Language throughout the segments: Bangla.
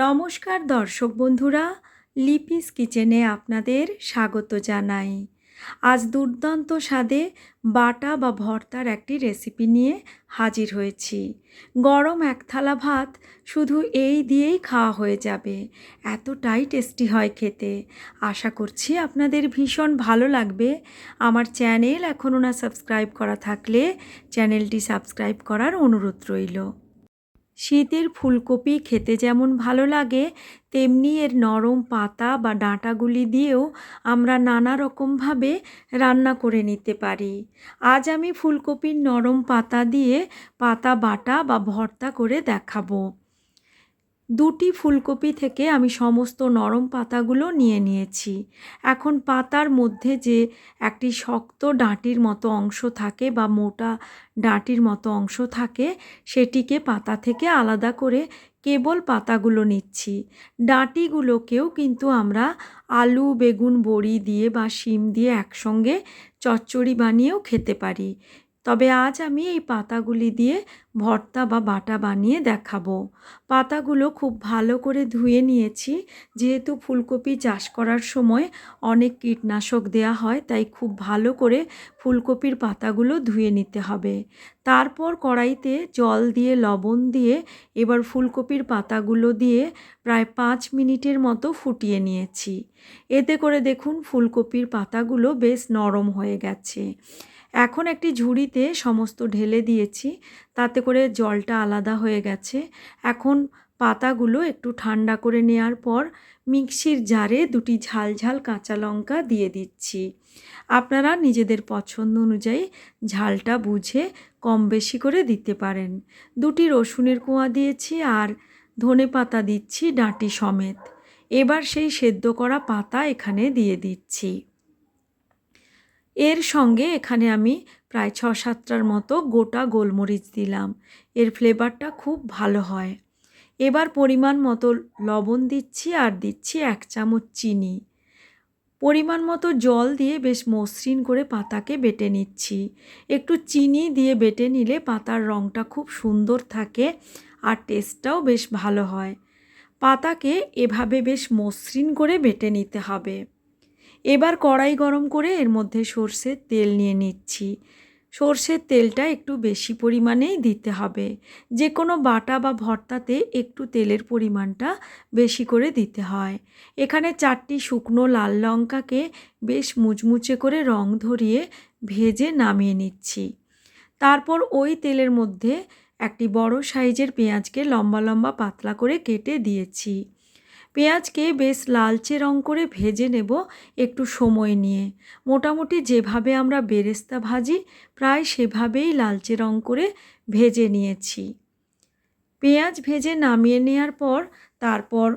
নমস্কার দর্শক বন্ধুরা, লিপিস কিচেনে আপনাদের স্বাগত জানাই। আজ দুর্দান্ত স্বাদে বাটা বা ভর্তার একটি রেসিপি নিয়ে হাজির হয়েছি। গরম এক থালা ভাত শুধু এই দিয়েই খাওয়া হয়ে যাবে। এতটাই টেস্টি হয় খেতে। আশা করছি আপনাদের ভীষণ ভালো লাগবে। আমার চ্যানেল এখনও না সাবস্ক্রাইব করা থাকলে চ্যানেলটি সাবস্ক্রাইব করার অনুরোধ রইল। শীতের ফুলকপি খেতে যেমন ভালো লাগে, তেমনি এর নরম পাতা বা ডাঁটাগুলি দিয়েও আমরা নানা রকমভাবে রান্না করে নিতে পারি। আজ আমি ফুলকপির নরম পাতা দিয়ে পাতা বাটা বা ভর্তা করে দেখাবো। দুটি ফুলকপি থেকে আমি সমস্ত নরম পাতাগুলো নিয়ে নিয়েছি। এখন পাতার মধ্যে যে একটি শক্ত ডাঁটির মতো অংশ থাকে বা মোটা ডাঁটির মতো অংশ থাকে, সেটিকে পাতা থেকে আলাদা করে কেবল পাতাগুলো নিচ্ছি। ডাঁটিগুলোকেও কিন্তু আমরা আলু, বেগুন, বড়ি দিয়ে বা শিম দিয়ে একসঙ্গে চচ্চড়ি বানিয়েও খেতে পারি। তবে আজ আমি এই পাতাগুলি দিয়ে ভর্তা বা বাটা বানিয়ে দেখাবো। পাতাগুলো খুব ভালো করে ধুয়ে নিয়েছি। যেহেতু ফুলকপি চাষ করার সময় অনেক কীটনাশক দেয়া হয়, তাই খুব ভালো করে ফুলকপির পাতাগুলো ধুয়ে নিতে হবে। তারপর কড়াইতে জল দিয়ে, লবণ দিয়ে এবার ফুলকপির পাতাগুলো দিয়ে প্রায় পাঁচ মিনিটের মতো ফুটিয়ে নিয়েছি। এতে করে দেখুন ফুলকপির পাতাগুলো বেশ নরম হয়ে গেছে। এখন একটি ঝুড়িতে সমস্ত ঢেলে দিয়েছি, তাতে করে জলটা আলাদা হয়ে গেছে। এখন পাতাগুলো একটু ঠান্ডা করে নেওয়ার পর মিক্সির জারে দুটি ঝাল ঝাল কাঁচা লঙ্কা দিয়ে দিচ্ছি। আপনারা নিজেদের পছন্দ অনুযায়ী ঝালটা বুঝে কম বেশি করে দিতে পারেন। দুটি রসুনের কোয়া দিয়েছি আর ধনে পাতা দিচ্ছি ডাঁটি সমেত। এবার সেই সেদ্ধ করা পাতা এখানে দিয়ে দিচ্ছি। এর সঙ্গে এখানে আমি প্রায় ছ সাতটার মতো গোটা গোলমরিচ দিলাম। এর ফ্লেভারটা খুব ভালো হয়। এবার পরিমাণ মতো লবণ দিচ্ছি আর দিচ্ছি এক চামচ চিনি। পরিমাণ মতো জল দিয়ে বেশ মসৃণ করে পাতাকে বেটে নিচ্ছি। একটু চিনি দিয়ে বেটে নিলে পাতার রঙটা খুব সুন্দর থাকে আর টেস্টটাও বেশ ভালো হয়। পাতাকে এভাবে বেশ মসৃণ করে বেটে নিতে হবে। এবার কড়াই গরম করে এর মধ্যে সর্ষের তেল নিয়ে নিচ্ছি। সর্ষের তেলটা একটু বেশি পরিমাণেই দিতে হবে। যে কোনো বাটা বা ভর্তাতে একটু তেলের পরিমাণটা বেশি করে দিতে হয়। এখানে চারটি শুকনো লাল লঙ্কাকে বেশ মুচমুচে করে রং ধরিয়ে ভেজে নামিয়ে নিচ্ছি। তারপর ওই তেলের মধ্যে একটি বড় সাইজের পেঁয়াজকে লম্বা লম্বা পাতলা করে কেটে দিয়েছি। পেঁয়াজকে বেশ লালচে রং করে ভেজে নেব একটু সময় নিয়ে। মোটামুটি যেভাবে আমরা বেরেস্তা ভাজি, প্রায় সেভাবেই লালচে রং করে ভেজে নিয়েছি। পেঁয়াজ ভেজে নামিয়ে নেওয়ার পর, তারপর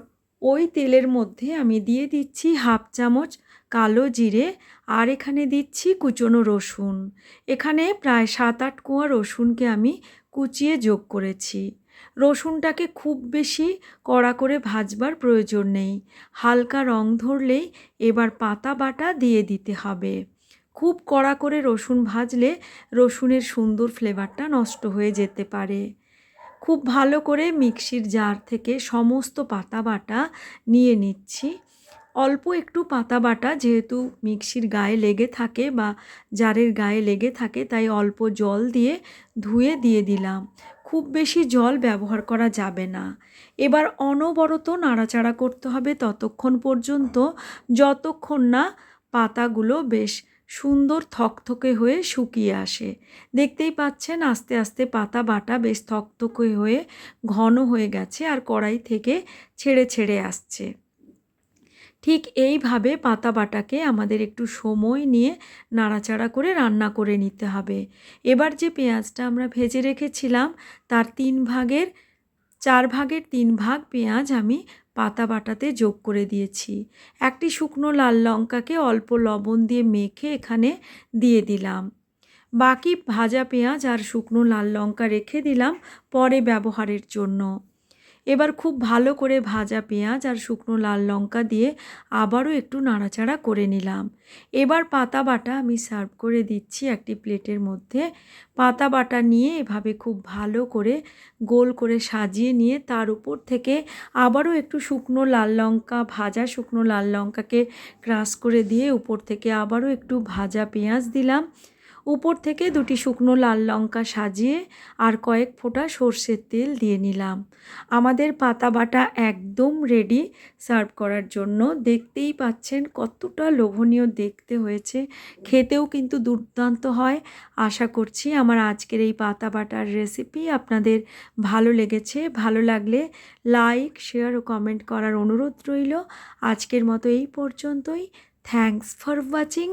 ওই তেলের মধ্যে আমি দিয়ে দিচ্ছি হাফ চামচ কালো জিরে আর এখানে দিচ্ছি কুচনো রসুন। এখানে প্রায় সাত আট কোয়া রসুনকে আমি কুচিয়ে যোগ করেছি। রসুনটাকে খুব বেশি কড়া করে ভাজবার প্রয়োজন নেই। হালকা রং ধরলেই এবার পাতা বাটা দিয়ে দিতে হবে। খুব কড়া করে রসুন ভাজলে রসুনের সুন্দর ফ্লেভারটা নষ্ট হয়ে যেতে পারে। খুব ভালো করে মিক্সির জার থেকে সমস্ত পাতা বাটা নিয়ে নিচ্ছি। অল্প একটু পাতা বাটা যেহেতু মিক্সির গায়ে লেগে থাকে বা জারের গায়ে লেগে থাকে, তাই অল্প জল দিয়ে ধুয়ে দিয়ে দিলাম। খুব বেশি জল ব্যবহার করা যাবে না। এবার অনবরত নাড়াচাড়া করতে হবে ততক্ষণ পর্যন্ত, যতক্ষণ না পাতাগুলো বেশ সুন্দর থকথকে হয়ে শুকিয়ে আসে। দেখতেই পাচ্ছেন, আস্তে আস্তে পাতা বাটা বেশ থকথকে হয়ে ঘন হয়ে গেছে আর কড়াই থেকে ছেড়ে ছেড়ে আসছে। ঠিক এইভাবে পাতা বাটাকে আমাদের একটু সময় নিয়ে নাড়াচাড়া করে রান্না করে নিতে হবে। এবার যে পেঁয়াজটা আমরা ভেজে রেখেছিলাম, তার তিন ভাগের, চার ভাগের তিন ভাগ পেঁয়াজ আমি পাতা বাটাতে যোগ করে দিয়েছি। একটি শুকনো লাল লঙ্কাকে অল্প লবণ দিয়ে মেখে এখানে দিয়ে দিলাম। বাকি ভাজা পেঁয়াজ আর শুকনো লাল লঙ্কা রেখে দিলাম পরে ব্যবহারের জন্য। এবার খুব ভালো করে ভাজা পেঁয়াজ আর শুকনো লাল লঙ্কা দিয়ে আবারও একটু নাড়াচাড়া করে নিলাম। এবার পাতা বাটা আমি সার্ভ করে দিচ্ছি একটি প্লেটের মধ্যে। পাতা বাটা নিয়ে এভাবে খুব ভালো করে গোল করে সাজিয়ে নিয়ে তার উপর থেকে আবারও একটু শুকনো লাল লঙ্কা, ভাজা শুকনো লাল লঙ্কাকে ক্রাশ করে দিয়ে উপর থেকে আবারও একটু ভাজা পেঁয়াজ দিলাম। উপর থেকে দুটি শুকনো লাল লঙ্কা সাজিয়ে আর কয়েক ফোঁটা সর্ষের তেল দিয়ে নিলাম। আমাদের পাতা বাটা একদম রেডি সার্ভ করার জন্য। দেখতেই পাচ্ছেন কতটা লোভনীয় দেখতে হয়েছে। খেতেও কিন্তু দুর্দান্ত হয়। আশা করছি আমার আজকের এই পাতা বাটার রেসিপি আপনাদের ভালো লেগেছে। ভালো লাগলে লাইক শেয়ার ও কমেন্ট করার অনুরোধ রইল। আজকের মতো এই পর্যন্তই। Thanks for watching